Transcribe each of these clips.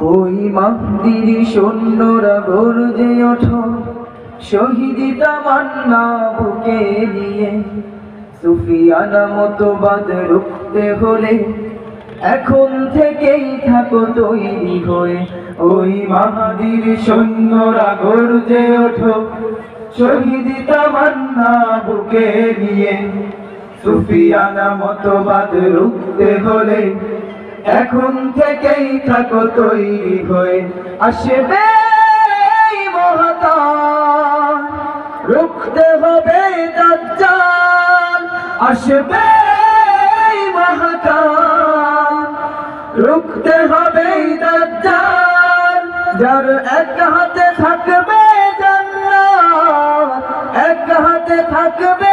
ওই মাহদির সৈন্যরা গর্জে ওঠো। শহীদি তামান্না বুকে নিয়ে সুফিয়ানা মতবাদ রুখতে হলে এখন থেকেই থাকো তৈরি হয়ে। ওই মাহাদির সৈন্যরা গর্জে ওঠো। শহীদি তামান্না বুকে নিয়ে সুফিয়ানা মতবাদ রুখতে হলে এখন থেকেই থাকো তৈরি হয়ে। আসবে রুখতে হবে আসবে রুখতে হবে যার এক হাতে থাকবে এক হাতে থাকবে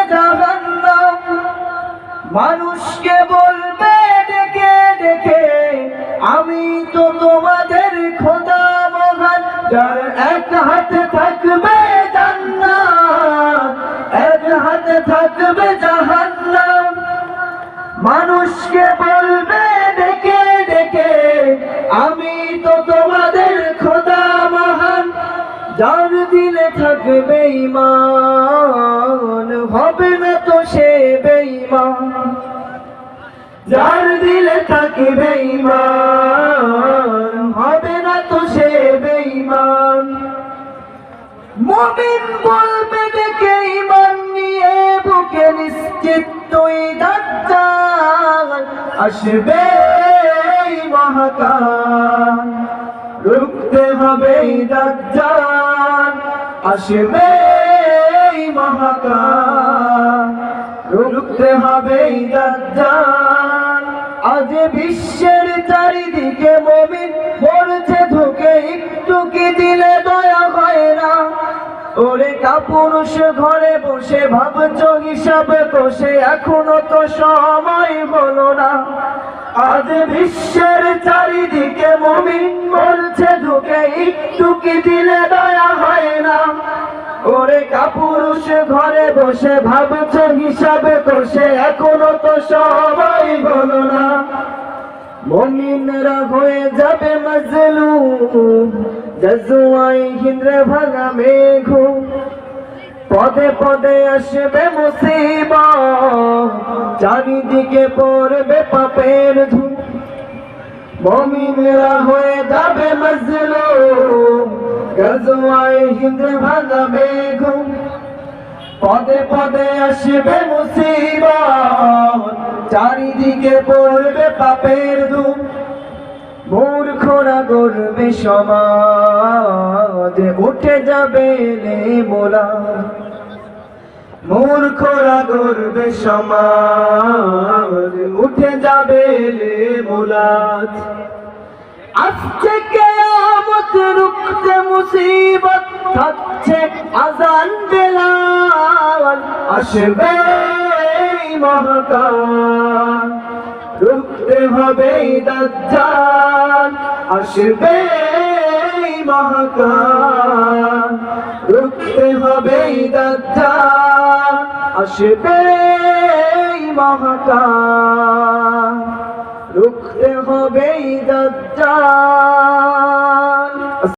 মানুষকে থাকবে এক থাকবে মানুষকে বলবে, ডেকে ডেকে, আমি তো তোমাদের খোদা মহান। যার দিলে থাকবে ইমান হবে না তো সে বেঈমান। যার দিলে থাকবে ইমান মমিন বলবে ডেকে ইমান নিয়ে বুকে নিশ্চিত তুই দাজ্জাল। আসবে মহাকাল। রুখতে হবে দাজ্জাল। আসবে মহাকাল। রুখতে হবে দাজ্জাল। আজ বিশ্বের চারিদিকে মমিন মরছে। কাপুরুষ ঘরে বসে ভাবছ হিসাব কষে এখনও তো সময় হলো না। আজ বিশ্বের চারিদিকে মমিন মরছে ধুকে একটু কি দিলে দয়া হয় না। ওরে কাপুরুষ ঘরে বসে ভাবছ হিসাবে কষে এখনও তো সময় হলো না। মমিনরা হয়ে যাবে মজলু জজুয়াই হিন্দ্রে ভাঙা মেঘ। পদে পদে আসবে মুসিবা চারিদিকে পড়বে পাপের মমিনরা হয়ে যাবে মজলু গজওয়াই হিন্দ্রে ভাঙা মেঘ পদে পদে আসবে মুসিবত। চারিদিকে পড়বে পাপের ধূম মূর্খরা গর্বে সমাজ। উঠে যাবে মোলা। মূর্খরা গর্বে সমাজ, উঠে যাবে লে আসছে কেয়ামত রুখতে মুসিবত থাকছে আজান বেলাল। আসবে মহাকাল, রুখতে হবে দাজ্জাল। আসবে মহাকাল, রুখতে হবে দাজ্জাল। আসবে মহাকাল। রুখতে হবে দাজ্জাল।